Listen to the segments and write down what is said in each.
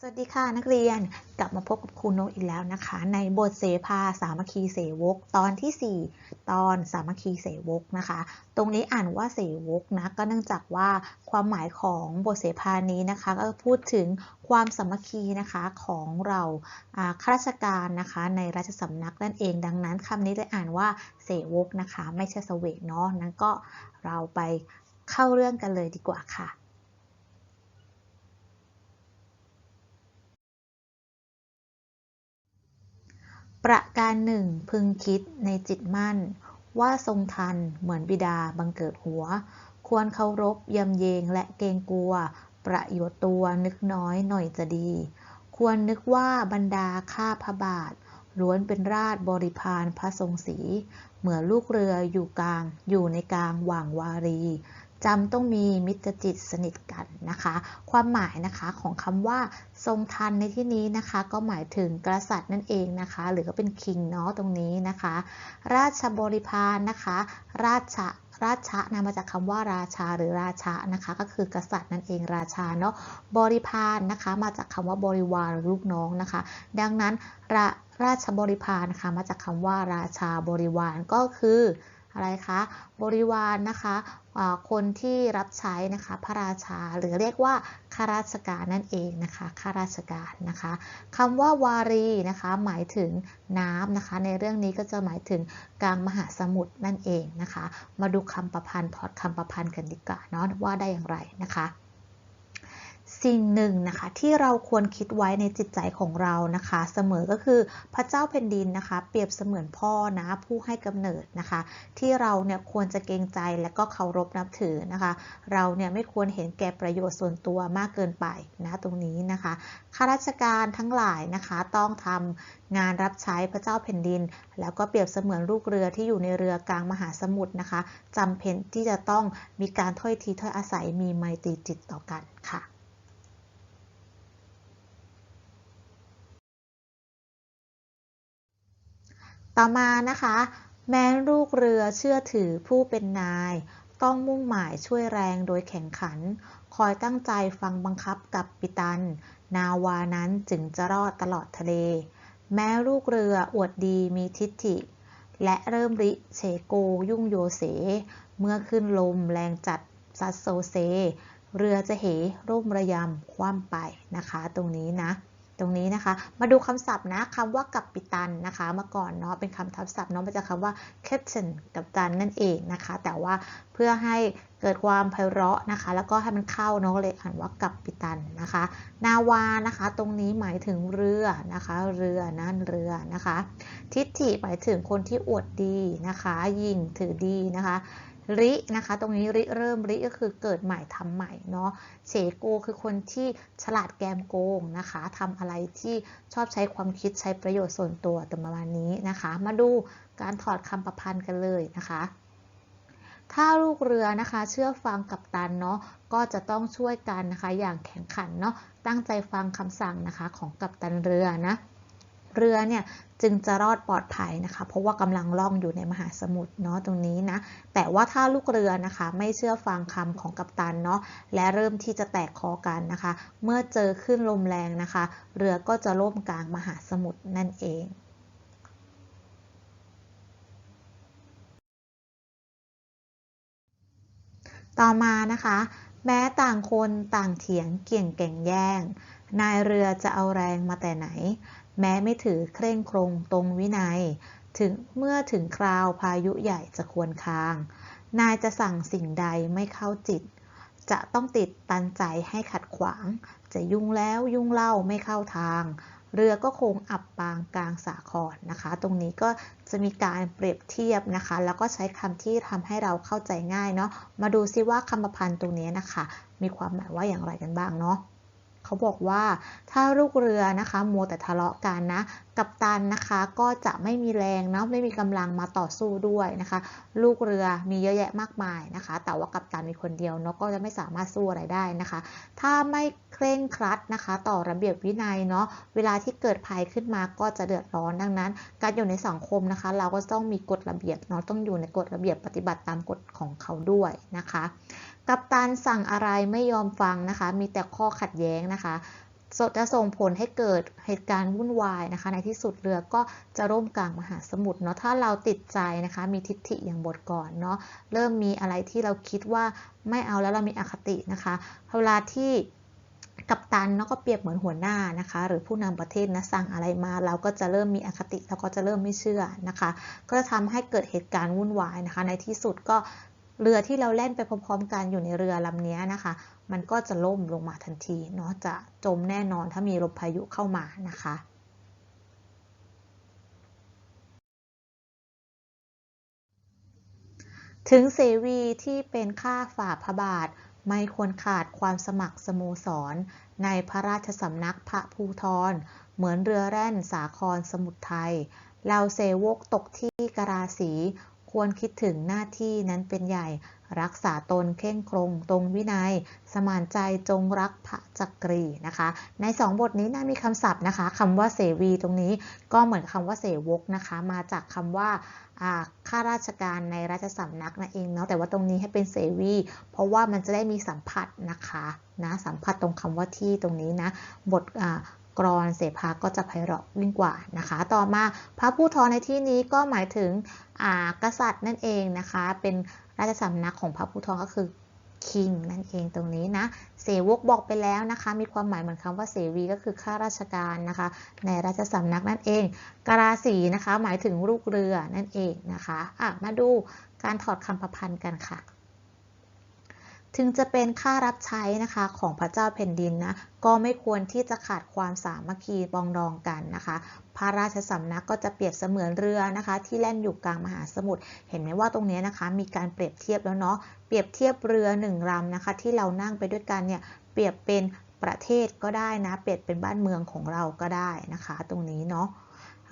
สวัสดีค่ะนักเรียนกลับมาพบกับครูโนอีกแล้วนะคะ ในบทเสภาสามัคคีเสวกตอนที่ 4 ตอนสามัคคีเสวกนะคะ ตรงนี้อ่านว่าเสวกนะก็เนื่องจากว่าความหมายของบทเสภานี้นะคะ ก็พูดถึงความสามัคคีนะคะของเราข้าราชการนะคะ ในราชสำนักนั่นเอง ดังนั้นคำนี้เลยอ่านว่าเสวกนะคะ ไม่ใช่เสวกเนาะนั้นก็เราไปเข้าเรื่องกันเลยดีกว่าค่ะ ประการหนึ่งพึงคิดในจิตมั่น ว่าทรงทันเหมือนบิดาบังเกิดหัว ควรเคารพยำเยงและเกรงกลัว ประโยชน์ตัวนึกน้อยหน่อยจะดี ควรนึกว่าบรรดาข้าพระบาทล้วนเป็นราชบริพารพระทรงศรีเหมือนลูกเรืออยู่กลางอยู่ในกลางหว่างวารี จำต้องมีมิตรจิตสนิทกันนะคะ ความหมายนะคะของคำว่าทรงทันในที่นี้นะคะ ก็หมายถึงกษัตริย์นั่นเองนะคะ หรือก็เป็นคิงเนาะตรงนี้นะคะ ราชบริพารนะคะ ราชราชะนะมาจากคำว่าราชาหรือราชานะคะ ก็คือกษัตริย์นั่นเองราชาเนาะบริพารนะคะ มาจากคำว่าบริวารหรือลูกน้องนะคะ ดังนั้นราราชบริพารนะคะมาจากคำว่าราชาบริวารก็คืออะไรคะบริวารนนะคะ คนที่รับใช้นะคะพระราชาหรือเรียกว่าข้าราชการนั่นเองนะคะข้าราชการนะคะคำว่าวารีนะคะหมายถึงน้ำนะคะ ในเรื่องนี้ก็จะหมายถึงกลางมหาสมุทรนั่นเองนะคะ มาดูคำประพันธ์ถอดคำประพันธ์กันดีกว่าเนาะว่าได้อย่างไรนะคะ สิ่งหนึ่งนะคะที่เราควรคิดไว้ในจิตใจของเรานะคะ เสมอก็คือพระเจ้าแผ่นดินนะคะ เปรียบเสมือนพ่อนะผู้ให้กำเนิดนะคะ ที่เราเนี่ยควรจะเกรงใจและก็เคารพนับถือนะคะ เราเนี่ยไม่ควรเห็นแก่ประโยชน์ส่วนตัวมากเกินไปนะตรงนี้นะคะข้าราชการทั้งหลายนะคะต้องทำงานรับใช้พระเจ้าแผ่นดิน แล้วก็เปรียบเสมือนลูกเรือที่อยู่ในเรือกลางมหาสมุทรนะคะจำเป็นที่จะต้องมีการถ้อยทีถ้อยอาศัยมีไมตรีจิตต่อกันค่ะ ต่อมานะคะ แม้ลูกเรือเชื่อถือผู้เป็นนาย ต้องมุ่งหมายช่วยแรงโดยแข่งขัน คอยตั้งใจฟังบังคับกับปิตัน นาวานั้นจึงจะรอดตลอดทะเล แม้ลูกเรืออวดดีมีทิฏฐิ และเริ่มริเชโกยุ่งโยเส เมื่อขึ้นลมแรงจัดซัดโซเซ เรือจะเหร่มระยำคว่ำไปนะคะ ตรงนี้นะ ตรงนี้นะคะ มาดูคำศัพท์นะคำว่ากัปปิตันนะคะเมื่อก่อนเนาะเป็นคำทับศัพท์เนาะมาจากคำว่า captain กัปตันนั่นเองนะคะ แต่ว่าเพื่อให้เกิดความไพเราะนะคะ แล้วก็ให้มันเข้าเนาะเลยอ่านว่ากัปปิตันนะคะ นาวานะคะ ตรงนี้หมายถึงเรือนะคะ เรือนั่นเรือนะคะ ทิฏฐิหมายถึงคนที่อวดดีนะคะ ยิ่งถือดีนะคะ รินะคะ ตรงนี้ริเริ่มริก็คือเกิดใหม่ทำใหม่เนาะเฉโกคือคนที่ฉลาดแกมโกงนะคะทำอะไรที่ชอบใช้ความคิดใช้ประโยชน์ส่วนตัวแต่ประมาณนี้นะคะ มาดูการถอดคำประพันธ์กันเลยนะคะถ้าลูกเรือนะคะ เชื่อฟังกับตันเนาะก็จะต้องช่วยกันนะคะ อย่างแข็งขันเนาะตั้งใจฟังคำสั่งนะคะของกัปตันเรือนะ เรือเนี่ยจึงจะรอดปลอดภัยนะคะ เพราะว่ากำลังล่องอยู่ในมหาสมุทรเนาะตรงนี้นะ แต่ว่าถ้าลูกเรือนะคะ ไม่เชื่อฟังคำของกัปตันเนาะและเริ่มที่จะแตกคอกันนะคะ เมื่อเจอขึ้นลมแรงนะคะ เรือก็จะล่มกลางมหาสมุทรนั่นเองต่อมานะคะ แม้ต่างคนต่างเถียงเกี่ยงแก่งแย่ง นายเรือจะเอาแรงมาแต่ไหน แม้ไม่ถือเคร่งครงตรงวินัย ถึงเมื่อถึงคราวพายุใหญ่จะควรคาง นายจะสั่งสิ่งใดไม่เข้าจิต จะต้องติดตันใจให้ขัดขวาง จะยุ่งแล้วยุ่งเล่าไม่เข้าทาง เรือก็คงอับปางกลางสาครนะคะ ตรงนี้ก็จะมีการเปรียบเทียบนะคะ แล้วก็ใช้คำที่ทำให้เราเข้าใจง่ายเนาะ มาดูซิว่าคำประพันธ์ตรงนี้นะคะ มีความหมายว่าอย่างไรกันบ้างเนาะ เขาบอกว่าถ้าลูกเรือนะคะมัวแต่ทะเลาะกันนะ กัปตันนะคะก็จะไม่มีแรงเนาะไม่มีกำลังมาต่อสู้ด้วยนะคะ ลูกเรือมีเยอะแยะมากมายนะคะ แต่ว่ากัปตันมีคนเดียวเนาะก็จะไม่สามารถสู้อะไรได้นะคะ ถ้าไม่เคร่งครัดนะคะ ต่อระเบียบวินัยเนาะเวลาที่เกิดภัยขึ้นมาก็จะเดือดร้อนดังนั้น การอยู่ในสังคมนะคะ เราก็ต้องมีกฎระเบียบเนาะต้องอยู่ในกฎระเบียบปฏิบัติตามกฎของเขาด้วยนะคะ กัปตันสั่งอะไรไม่ยอมฟังนะคะ มีแต่ข้อขัดแย้งนะคะจะส่งผลให้เกิดเหตุการณ์วุ่นวายนะคะ ในที่สุดเรือก็จะร่มกลางมหาสมุทรเนาะถ้าเราติดใจนะคะ มีทิฏฐิอย่างบทก่อนเนาะเริ่มมีอะไรที่เราคิดว่าไม่เอาแล้วเรามีอคตินะคะเวลาที่กัปตันเนาะก็เปรียบเหมือนหัวหน้านะคะ หรือผู้นำประเทศนะสั่งอะไรมา เราก็จะเริ่มมีอคติเราก็จะเริ่มไม่เชื่อนะคะ ก็จะทำให้เกิดเหตุการณ์วุ่นวายนะคะ ในที่สุดก็ เรือที่เราเล่นไปพร้อมๆ กันอยู่ในเรือลำนี้นะคะ มันก็จะล่มลงมาทันทีเนาะจะจมแน่นอนถ้ามีลมพายุเข้ามานะคะถึงเสวีที่เป็นข้าฝ่าพระบาท ไม่ควรขาดความสมัครสโมสร ในพระราชสำนักพระภูทรเหมือนเรือแร่นสาครสมุทรไทยเราเสวกตกที่กราสี ควรคิดถึงหน้าที่นั้นเป็นใหญ่ รักษาตนเข่งครงตรงวินัย สมานใจจงรักพระจักรีนะคะ ในสองบทนี้นะมีคำศัพท์นะคะคำว่าเสวีตรงนี้ก็เหมือนคำว่าเสวกนะคะ มาจากคำว่าข้าราชการในราชสำนักนั่นเองเนาะแต่ว่าตรงนี้ให้เป็นเสวี เพราะว่ามันจะได้มีสัมผัสนะคะนะสัมผัสตรงคำว่าที่ตรงนี้นะบท กรอนเสภาก็จะไพเราะยิ่งกว่านะคะ ต่อมาพระผู้ทอในที่นี้ก็หมายถึงกษัตริย์นั่นเองนะคะ เป็นราชสำนักของพระผู้ทอก็คือคิงนั่นเองตรงนี้นะเสวกบอกไปแล้วนะคะ มีความหมายเหมือนคำว่าเสวีก็คือข้าราชการนะคะ ในราชสำนักนั่นเองกราสีนะคะ หมายถึงลูกเรือนั่นเองนะคะะมาดูการถอดคำประพันธ์กันค่ะ ถึงจะเป็นค่ารับใช้นะคะของพระเจ้าแผ่นดินนะก็ไม่ควรที่จะขาดความสามัคคีปองดองกันนะคะ พระราชสำนักก็จะเปรียบเสมือนเรือนะคะ ที่แล่นอยู่กลางมหาสมุทรเห็นไหมว่าตรงนี้นะคะ มีการเปรียบเทียบแล้วเนาะเปรียบเทียบเรือหนึ่งลำนะคะ ที่เรานั่งไปด้วยกันเนี่ยเปรียบเป็นประเทศก็ได้นะ เปรียบเป็นบ้านเมืองของเราก็ได้นะคะ ตรงนี้เนาะ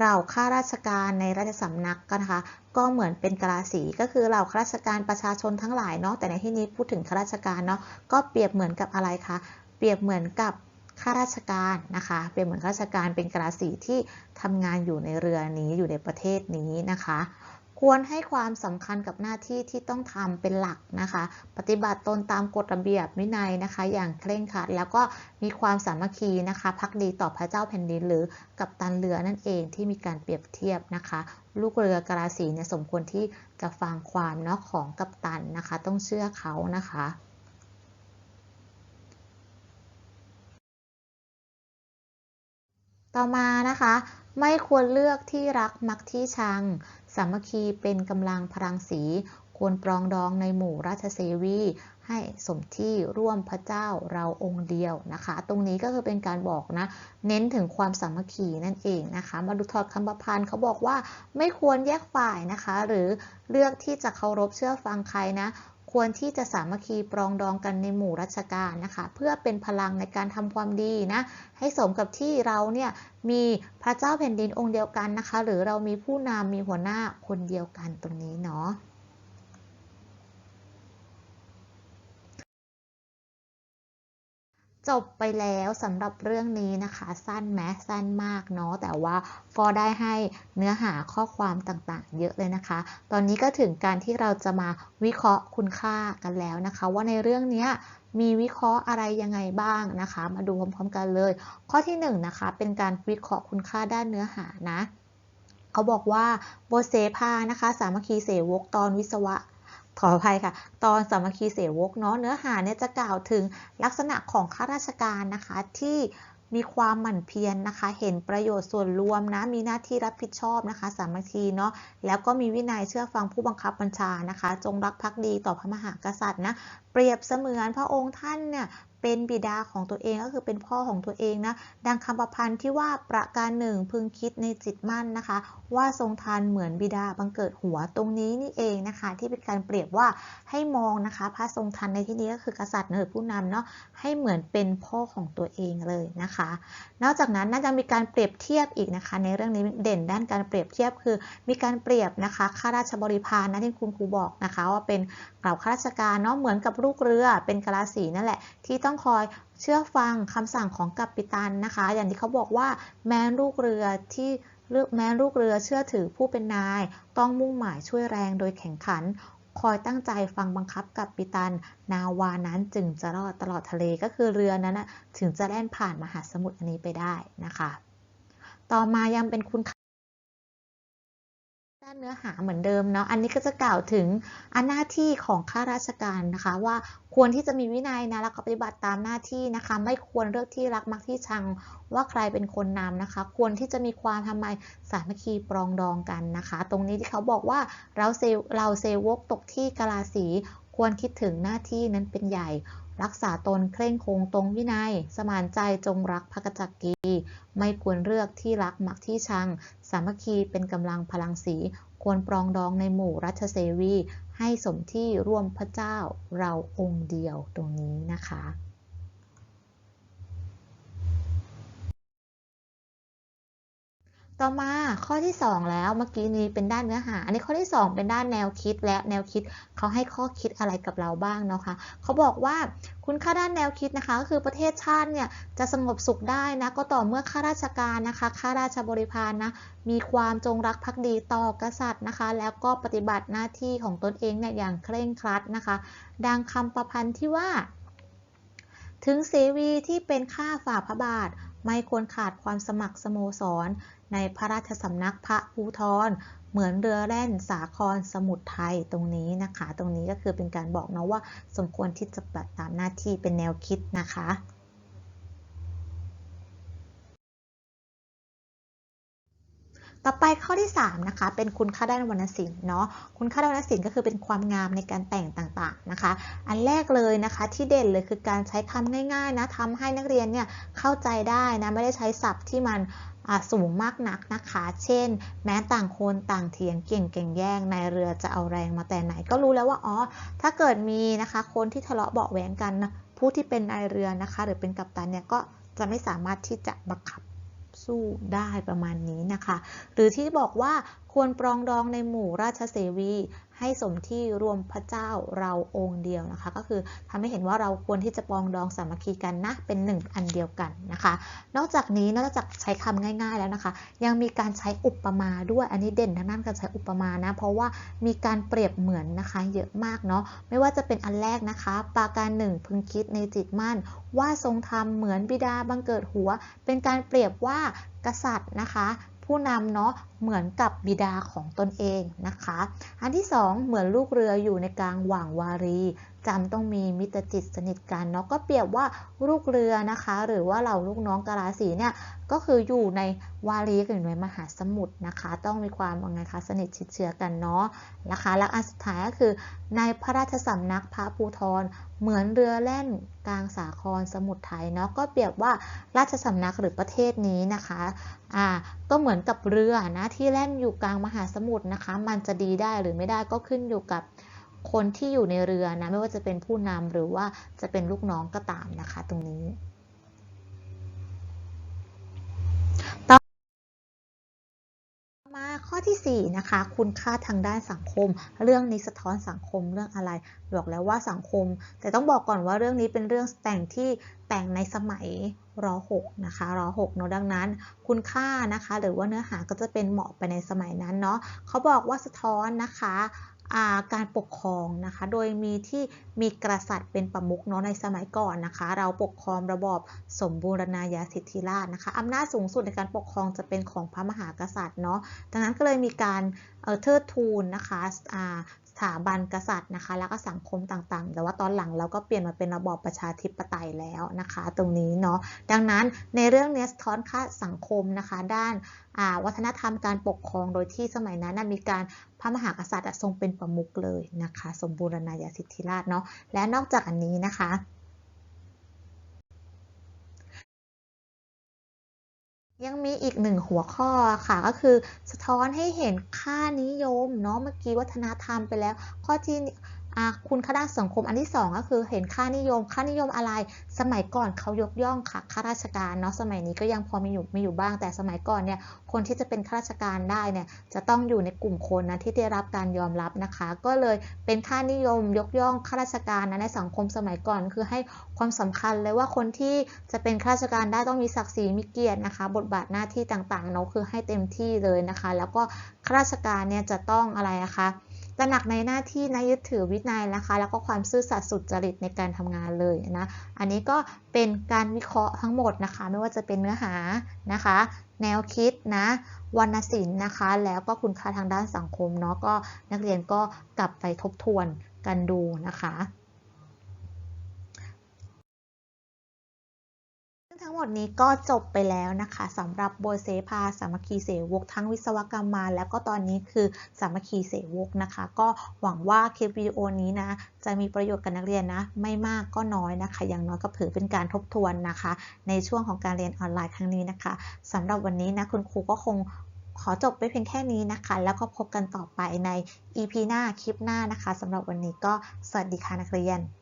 เราข้าราชการในราชสำนักกันนะคะ ก็เหมือนเป็นกราสีก็คือเราข้าราชการประชาชนทั้งหลายเนาะแต่ในที่นี้พูดถึงข้าราชการเนาะก็เปรียบเหมือนกับอะไรคะเปรียบเหมือนกับข้าราชการนะคะเปรียบเหมือนข้าราชการเป็นกราสีที่ทำงานอยู่ในเรือนี้อยู่ในประเทศนี้นะคะ ควรให้ความสำคัญกับหน้าที่ที่ต้องทำเป็นหลักนะคะ ปฏิบัติตนตามกฎระเบียบวินัยนะคะ อย่างเคร่งครัด แล้วก็มีความสามัคคีนะคะพักดีต่อพระเจ้าแผ่นดินหรือกับตันเรือนั่นเองที่มีการเปรียบเทียบนะคะ ลูกเรือกราสีเนี่ยสมควรที่จะฟังความเนาะของกัปตันนะคะ ต้องเชื่อเขานะคะ ต่อมานะคะ ไม่ควรเลือกที่รักมักที่ชัง สามัคคีเป็นกำลังพลังสี ควรปรองดองในหมู่ราชเสวี ให้สมที่ร่วมพระเจ้าเราองค์เดียวนะคะ ตรงนี้ก็คือเป็นการบอกนะ เน้นถึงความสามัคคีนั่นเองนะคะ มาดูถอดคำประพันธ์เขาบอกว่าไม่ควรแยกฝ่ายนะคะ หรือเลือกที่จะเคารพเชื่อฟังใครนะ ควรที่จะสามัคคีปรองดองกันในหมู่ราชการนะคะ เพื่อเป็นพลังในการทำความดีนะ ให้สมกับที่เราเนี่ยมีพระเจ้าแผ่นดินองค์เดียวกันนะคะ หรือเรามีผู้นำมีหัวหน้าคนเดียวกันตรงนี้เนาะ จบไปแล้วสำหรับเรื่องนี้นะคะ สั้นแม้สั้นมากเนาะแต่ว่าก็ได้ให้เนื้อหาข้อความต่างๆ เยอะเลยนะคะ ตอนนี้ก็ถึงการที่เราจะมาวิเคราะห์คุณค่ากันแล้วนะคะ ว่าในเรื่องนี้มีวิเคราะห์อะไรยังไงบ้างนะคะ มาดูพร้อมๆกันเลย ข้อที่1นนะคะ เป็นการวิเคราะห์คุณค่าด้านเนื้อหานะ เขาบอกว่าโบเซพานะคะ สามัคคีเสวกตอนวิศวะ ขออภัยค่ะ ตอนสามัคคีเสวกเนาะเนื้อหาเนี่ยจะกล่าวถึงลักษณะของข้าราชการนะคะที่มีความหมั่นเพียรนนะคะ เห็นประโยชน์ส่วนรวมนะ มีหน้าที่รับผิดชอบนะคะ สามัคคีเนาะ แล้วก็มีวินัยเชื่อฟังผู้บังคับบัญชานะคะ จงรักภักดีต่อพระมหากษัตริย์นะเปรียบเสมือนพระองค์ท่านเนี่ยเป็นบิดาของตัวเองก็คือเป็นพ่อของตัวเองนะ ดังคำประพันธ์ที่ว่าประการหนึ่งพึงคิดในจิตมั่นนะคะ ว่าทรงทานเหมือนบิดาบังเกิดหัวตรงนี้นี่เองนะคะ ที่เป็นการเปรียบว่าให้มองนะคะ พระทรงทันในที่นี้ก็คือกษัตริย์หรือผู้นำเนาะให้เหมือนเป็นพ่อของตัวเองเลยนะคะ นอกจากนั้นน่าจะมีการเปรียบเทียบอีกนะคะ ในเรื่องนี้เด่นด้านการเปรียบเทียบคือ มีการเปรียบนะคะข้าราชบริพารนะที่คุณครูบอกนะคะ ว่าเป็นกล่าวข้าราชการเนาะเหมือนกับลูกเรือเป็นกราสีนั่นแหละ ที่ต้องคอยเชื่อฟังคำสั่งของกัปตันนะคะ อย่างที่เขาบอกว่าแม้ลูกเรือที่แม้ลูกเรือเชื่อถือผู้เป็นนาย ต้องมุ่งหมายช่วยแรงโดยแข่งขัน คอยตั้งใจฟังบังคับกับปิตัน นาวานั้นจึงจะรอดตลอดทะเลก็คือเรือนั้นนะถึงจะแล่นผ่านมหาสมุทรอันนี้ไปได้นะคะ ต่อมายังเป็นคุณด้าน เนื้อหาเหมือนเดิมเนาะ อันนี้ก็จะกล่าวถึงอันหน้าที่ของข้าราชการนะคะ ว่าควรที่จะมีวินัยนะแล้วก็ปฏิบัติตามหน้าที่นะคะ ไม่ควรเลือกที่รักมักที่ชังว่าใครเป็นคนนำนะคะ ควรที่จะมีความทำไมสามัคคีปรองดองกันนะคะ ตรงนี้ที่เขาบอกว่าเราเซเราเซวกตกที่กาลาสีควรคิดถึงหน้าที่นั้นเป็นใหญ่ รักษาตนเคร่งคงตรงวินัย สมานใจจงรักภักจักกี ไม่ควรเลือกที่รักมักที่ชัง สามัคคีเป็นกำลังพลังสีควรปรองดองในหมู่รัชเสวี ให้สมที่ร่วมพระเจ้าเราองค์เดียวตรงนี้นะคะ ต่อมาข้อที่ 2 แล้วเมื่อกี้นี้เป็นด้านเนื้อหา อันนี้ข้อที่ 2 เป็นด้านแนวคิดและแนวคิดเขาให้ข้อคิดอะไรกับเราบ้างเนาะคะเขาบอกว่าคุณค่าด้านแนวคิดนะคะ ก็คือประเทศชาติเนี่ยจะสงบสุขได้นะก็ต่อเมื่อข้าราชการนะคะข้าราชบริพารนะมีความจงรักภักดีต่อกษัตริย์นะคะ แล้วก็ปฏิบัติหน้าที่ของตนเองเนี่ยอย่างเคร่งครัดนะคะ ดังคำประพันธ์ที่ว่า ถึงเสวีที่เป็นข้าฝ่าพระบาท ไม่ควรขาดความสมัครสโมสร ในพระราชสำนักพระภูทรเหมือนเรือแล่นสาครสมุทรไทยตรงนี้นะคะ ตรงนี้ก็คือเป็นการบอกนะว่าสมควรที่จะปฏิบัติตามหน้าที่เป็นแนวคิดนะคะ ต่อไปข้อที่3นะคะเป็นคุณค่าด้านวรรณศิลป์เนาะคุณค่าด้านวรรณศิลป์ก็คือเป็นความงามในการแต่งต่างๆนะคะ อันแรกเลยนะคะที่เด่นเลยคือการใช้คำง่ายๆนะทำให้นักเรียนเนี่ยเข้าใจได้นะไม่ได้ใช้ศัพท์ที่มันสูงมากนักนะคะ เช่น แม้ต่างคนต่างเถียงเก่งเก่งแย่งในเรือจะเอาแรงมาแต่ไหนก็รู้แล้วว่าอ๋อถ้าเกิดมีนะคะคนที่ทะเลาะเบาแหวงกันนะผู้ที่เป็นนายเรือนะคะ หรือเป็นกัปตันเนี่ยก็จะไม่สามารถที่จะบังคับ สู้ได้ประมาณนี้นะคะ หรือที่บอกว่าควรปรองดองในหมู่ราชเสวี ให้สมที่รวมพระเจ้าเราองค์เดียวนะคะ ก็คือทำให้เห็นว่าเราควรที่จะปองดองสามัคคีกันนะเป็นหนึ่งอันเดียวกันนะคะ นอกจากนี้นอกจากใช้คำง่าย ๆแล้วนะคะ ยังมีการใช้อุปมาด้วยอันนี้เด่นทางด้านการใช้อุปมานะเพราะว่ามีการเปรียบเหมือนนะคะเยอะมากเนาะไม่ว่าจะเป็นอันแรกนะคะ ปาการหนึ่งพึงคิดในจิตมั่น ว่าทรงธรรมเหมือนบิดาบังเกิดหัว เป็นการเปรียบว่ากษัตริย์นะคะ ผู้นำเนาะเหมือนกับบิดาของตนเองนะคะ อันที่ 2 เหมือนลูกเรืออยู่ในกลางหว่างวารี จำต้องมีมิตรจิตสนิทกันเนาะก็เปรียบว่าลูกเรือนะคะ หรือว่าเหล่าลูกน้องกาลาสีเนี่ยก็คืออยู่ในวารีกับอยู่ในมหาสมุทรนะคะ ต้องมีความว่าไงคะสนิทชิดเชื้อกันเนาะนะคะและอันสุดท้ายก็คือ ในพระราชสำนักพระภูทรเหมือนเรือแล่นกลางสาครสมุทรไทยเนาะก็เปรียบว่าราชสำนักหรือประเทศนี้นะคะอ่าก็เหมือนกับเรือนะที่แล่นอยู่กลางมหาสมุทรนะคะ มันจะดีได้หรือไม่ได้ก็ขึ้นอยู่กับ คนที่อยู่ในเรือนะไม่ว่าจะเป็นผู้นำหรือว่าจะเป็นลูกน้องก็ตามนะคะตรงนี้มาข้อที่ 4 นะคะ คุณค่าทางด้านสังคม เรื่องนี้สะท้อนสังคมเรื่องอะไร บอกแล้วว่าสังคม แต่ต้องบอกก่อนว่าเรื่องนี้เป็นเรื่องแต่งที่แต่งในสมัยร6นะคะร6เนาะดังนั้น คุณค่านะคะ หรือว่าเนื้อหาก็จะเป็นเหมาะไปในสมัยนั้นเนาะเขาบอกว่าสะท้อนนะคะ การปกครองนะคะ โดยมีที่มีกษัตริย์เป็นประมุขเนาะในสมัยก่อนนะคะ เราปกครองระบอบสมบูรณาญาสิทธิราชนะคะอำนาจสูงสุดในการปกครองจะเป็นของพระมหากษัตริย์เนาะดังนั้นก็เลยมีการเทิดทูนนะคะ ถาบันกษัตริย์นะคะ แล้วก็สังคมต่างๆ แต่ว่าตอนหลังเราก็เปลี่ยนมาเป็นระบอบประชาธิปไตยแล้วนะคะ ตรงนี้เนาะดังนั้นในเรื่องนี้สะท้อนค่าสังคมนะคะ ด้านวัฒนธรรมการปกครองโดยที่สมัยนั้นมีการพระมหากษัตริย์ทรงเป็นประมุขเลยนะคะ สมบูรณาญาสิทธิราชเนาะและนอกจากอันนี้นะคะ ยังมีอีกหนึ่งหัวข้อค่ะก็คือสะท้อนให้เห็นค่านิยมเนาะเมื่อกี้วัฒนธรรมไปแล้ว ข้อที่ คุณค่าด้านสังคมอันที่ 2 ก็คือเห็นค่านิยม ค่านิยมอะไร สมัยก่อนเขายกย่องค่ะข้าราชการเนาะสมัยนี้ก็ยังพอมีอยู่มีอยู่บ้างแต่สมัยก่อนเนี่ยคนที่จะเป็นข้าราชการได้เนี่ยจะต้องอยู่ในกลุ่มคนนะที่ได้รับการยอมรับนะคะ ก็เลยเป็นค่านิยมยกย่องข้าราชการนะในสังคมสมัยก่อนคือให้ความสำคัญเลยว่าคนที่จะเป็นข้าราชการได้ต้องมีศักดิ์ศรีมีเกียรตินะคะ บทบาทหน้าที่ต่างๆเนาะคือให้เต็มที่เลยนะคะ แล้วก็ข้าราชการเนี่ยจะต้องอะไรนะคะ ตระหนักในหน้าที่นะยึดถือวินัยนะคะ แล้วก็ความซื่อสัตย์สุจริตในการทำงานเลยนะ อันนี้ก็เป็นการวิเคราะห์ทั้งหมดนะคะ ไม่ว่าจะเป็นเนื้อหานะคะ แนวคิดนะวรรณศิลป์นะคะ แล้วก็คุณค่าทางด้านสังคมเนาะก็นักเรียนก็กลับไปทบทวนกันดูนะคะ ทั้งหมดนี้ก็จบไปแล้วนะคะสำหรับโบเซพาสามัคคีเสวกทั้งวิศวกรรมมา แล้วก็ตอนนี้คือสามัคคีเสวกนะคะ ก็หวังว่าคลิปวิดีโอนี้นะ จะมีประโยชน์กับนักเรียนนะ ไม่มากก็น้อยนะคะ อย่างน้อยก็ถือเป็นการทบทวนนะคะ ในช่วงของการเรียนออนไลน์ครั้งนี้นะคะสำหรับวันนี้นะคุณครูก็คงขอจบไปเพียงแค่นี้นะคะ แล้วก็พบกันต่อไปใน EP หน้าคลิปหน้านะคะสำหรับวันนี้ก็สวัสดีค่ะนักเรียน